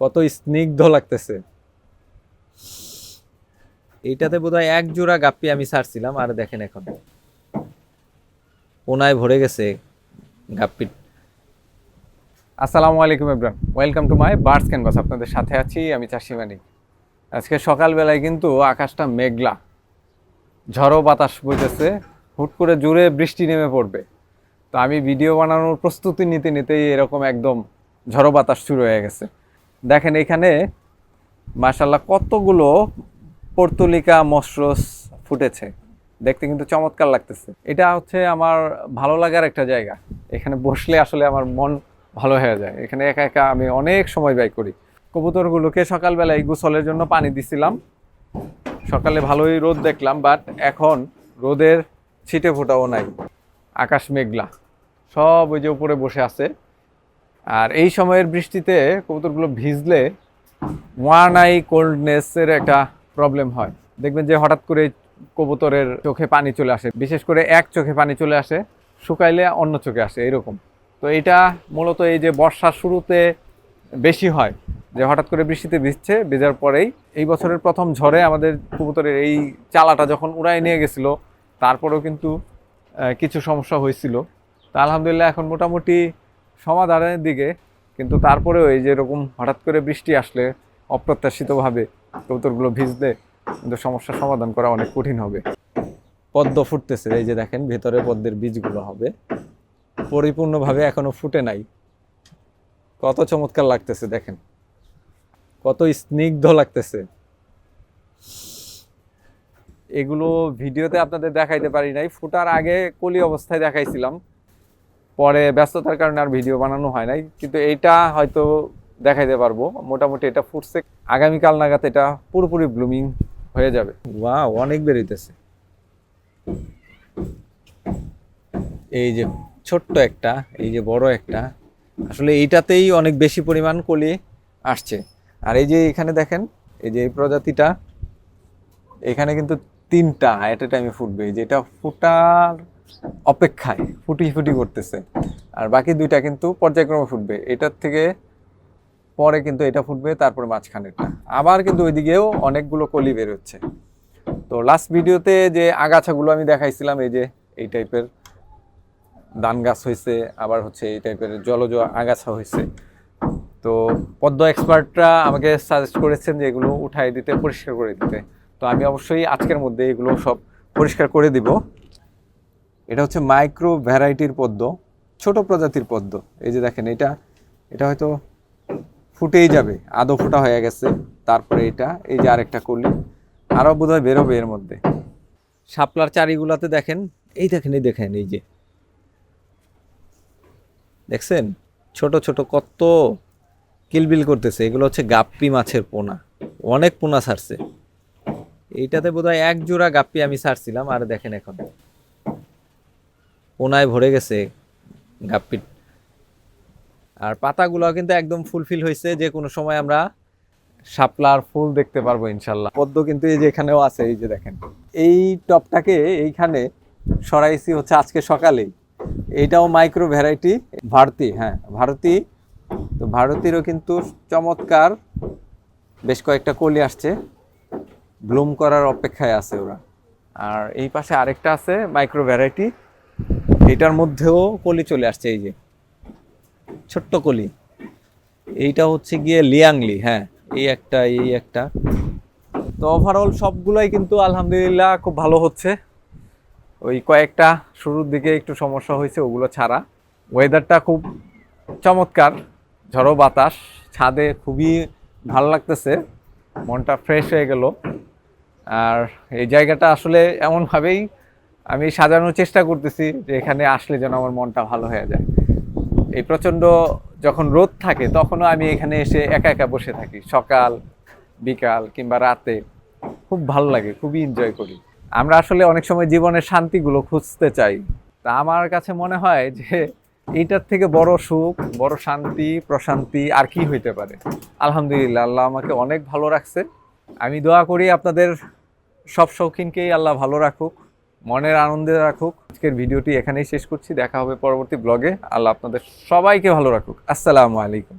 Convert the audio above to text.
কত স্নিগ্ধ লাগতেছে। এইটাতে বোধহয় এক জোড়া গাপ্পি আমি ছাড়ছিলাম, আর দেখেন এখন। পোনায় ভরে গেছে গাপ্পি। আসসালামু আলাইকুম Ibran welcome to my birds canvas আপনাদের সাথে আছি আমি চাষি মানিক। আজকে সকালবেলায় কিন্তু আকাশটা মেঘলা। ঝড়ো বাতাস বইতেছে, হুট করে জোরে বৃষ্টি নেমে পড়বে। তো আমি ভিডিও বানানোর প্রস্তুতি নিতে নিতেই এরকম একদম ঝড়ো বাতাস শুরু হয়ে গেছে। দেখেন এখানে মাশাল্লাহ কতগুলো পর্তুলিকা মশরস ফুটেছে। দেখতে কিন্তু চমৎকার লাগতেছে। এটা হচ্ছে আমার ভালো লাগার একটা জায়গা। এখানে বসলে আসলে আমার মন ভালো হয়ে যায়। এখানে একা একা আমি অনেক সময় ব্যয় করি। কবুতরগুলোকে সকালবেলায় গোসলের জন্য পানি দিছিলাম। সকালে ভালোই রোদ দেখলাম, বাট এখন রোদের ছিটে ফোটাও নাই। আকাশ মেঘলা। সব ওই যে উপরে বসে আছে। আর এই সময়ের বৃষ্টিতে কবুতরগুলো ভিজলে ওয়ানাই কোল্ডনেসের একটা প্রবলেম হয়। দেখবেন যে হঠাৎ করে কবুতরের চোখে পানি চলে আসে, বিশেষ করে এক চোখে পানি চলে আসে, শুকাইলে অন্য চোখে আসে, এরকম। তো এটা মূলত এই যে বর্ষার শুরুতে বেশি হয়, যে হঠাৎ করে বৃষ্টিতে ভিজছে, ভেজার পরেই এই বছরের প্রথম ঝড়ে আমাদের কবুতরের এই চালাটা যখন উড়াই নিয়ে গেছিল, তারপরেও কিন্তু কিছু সমস্যা হয়েছিল। তা আলহামদুলিল্লাহ এখন মোটামুটি সমাধানের দিকে, কিন্তু তারপরেও এই যে এরকম হঠাৎ করে বৃষ্টি আসলে অপ্রত্যাশিতভাবে কবুতরগুলো ভিজলে কিন্তু সমস্যার সমাধান করা অনেক কঠিন হবে। পদ্ম ফুটতেছে, এই যে দেখেন ভেতরে পদ্মের বীজগুলো হবে। পরিপূর্ণভাবে এখনও ফুটে নাই। কত চমৎকার লাগতেছে, দেখেন। কত স্নিগ্ধ লাগতেছে। এগুলো ভিডিওতে আপনাদের দেখাইতে পারি নাই। ফুটার আগে কলি অবস্থায় দেখাইছিলাম। পরে ব্যস্ততার কারণে আর ভিডিও বানানো হয় নাই, কিন্তু এইটা হয়তো দেখাইতে পারব। মোটামুটি এটা ফুটছে, আগামীকাল নাগাদ এটা পুরোপুরি ব্লুমিং হয়ে যাবে। ওয়া অনেক বেরোইতেছে এই যে ছোট্ট একটা, এই যে বড় একটা, আসলে এইটাতেই অনেক বেশি পরিমাণ কলি আসছে। আর এই যে এখানে দেখেন, এই যে এই প্রজাতিটা, এখানে কিন্তু তিনটা এট এ টাইমে ফুটবে, যেটা ফুটার অপেক্ষায় ফুটি ফুটি করতেছে। আর বাকি দুইটা কিন্তু পর্যায়ক্রমে ফুটবে, এটার থেকে পরে কিন্তু এটা ফুটবে, তারপরে মাঝখানেরটা। আবার কিন্তু ওইদিকেও অনেকগুলো কলি বের হচ্ছে। তো লাস্ট ভিডিওতে যে আগাছাগুলো আমি দেখাইছিলাম, এই যে এই টাইপের ধান গাছ হয়েছে আবার হচ্ছে এই টাইপের জলজ আগাছা হয়েছে তো পদ্ম এক্সপার্টরা আমাকে সাজেস্ট করেছেন যে এগুলো উঠাই দিতে, পরিষ্কার করে দিতে। তো আমি অবশ্যই আজকের মধ্যে এগুলো সব পরিষ্কার করে দিব। এটা হচ্ছে মাইক্রো ভ্যারাইটির পদ্ম, ছোট প্রজাতির পদ্ম। এই যে দেখেন, এটা এটা হয়তো ফুটেই যাবে, আদো ফুটা হয়ে গেছে। তারপরে এটা, এই যে আরেকটা কলি, আরও বোধহয় বেরোবে এর মধ্যে। শাপলার চারিগুলাতে দেখেন, এই দেখেন এই দেখেন, এই যে। দেখছেন? ছোট ছোট, কত কিলবিল করতেছে। এগুলো হচ্ছে গাপ্পি মাছের পোনা। অনেক পোনা ছাড়ছে। এইটাতে বোধহয় এক জোড়া গাপ্পি আমি ছাড়ছিলাম, আর দেখেন এখন। পোনায় ভরে গেছে গাপ্পির আর পাতাগুলো কিন্তু একদম ফুলফিল হয়েছে, যে কোনো সময় আমরা শাপলার ফুল দেখতে পারব ইনশাল্লাহ। পদ্ম কিন্তু এই যে এখানেও আছে, এই যে দেখেন। এই টপটাকে এইখানে সরাইছি হচ্ছে আজকে সকালেই। এইটাও মাইক্রো ভ্যারাইটি ভারতী হ্যাঁ ভারতী। তো ভারতীরও কিন্তু চমৎকার, বেশ কয়েকটা কলি আসছে। ব্লুম করার অপেক্ষায় আছে ওরা। আর এই পাশে আরেকটা আছে মাইক্রো ভ্যারাইটি এটার মধ্যেও কলি চলে আসছে, এই যে। ছোট্ট কলি। এইটা হচ্ছে গিয়ে লিয়াংলি হ্যাঁ। এই একটা এই একটা। তো ওভারঅল সবগুলাই কিন্তু আলহামদুলিল্লাহ খুব ভালো হচ্ছে। ওই কয়েকটা শুরুর দিকে একটু সমস্যা হয়েছে, ওগুলো ছাড়া। ওয়েদারটা খুব চমৎকার। ঝড়ো বাতাস, ছাদে খুবই ভালো লাগতেছে। মনটা ফ্রেশ হয়ে গেল। আর এই জায়গাটা আসলে এমনভাবেই আমি সাজানোর চেষ্টা করতেছি যে এখানে আসলে যেন আমার মনটা ভালো হয়ে যায়। এই প্রচণ্ড যখন রোদ থাকে, তখনও আমি এখানে এসে একা একা বসে থাকি। সকাল, বিকাল কিংবা রাতে খুব ভালো লাগে, খুবই এনজয় করি। আমরা আসলে অনেক সময় জীবনের শান্তিগুলো খুঁজতে চাই। তা আমার কাছে মনে হয় যে এইটার থেকে বড় সুখ, বড় শান্তি, প্রশান্তি আর কি হইতে পারে? আলহামদুলিল্লাহ, আল্লাহ আমাকে অনেক ভালো রাখছে। আমি দোয়া করি আপনাদের সব শৌখিনকেই আল্লাহ ভালো রাখুক, মনের আনন্দে রাখুক। আজকের ভিডিওটি এখানেই শেষ করছি, দেখা হবে পরবর্তী ব্লগে আল্লাহ আপনাদের সবাইকে ভালো রাখুক। আসসালামু আলাইকুম।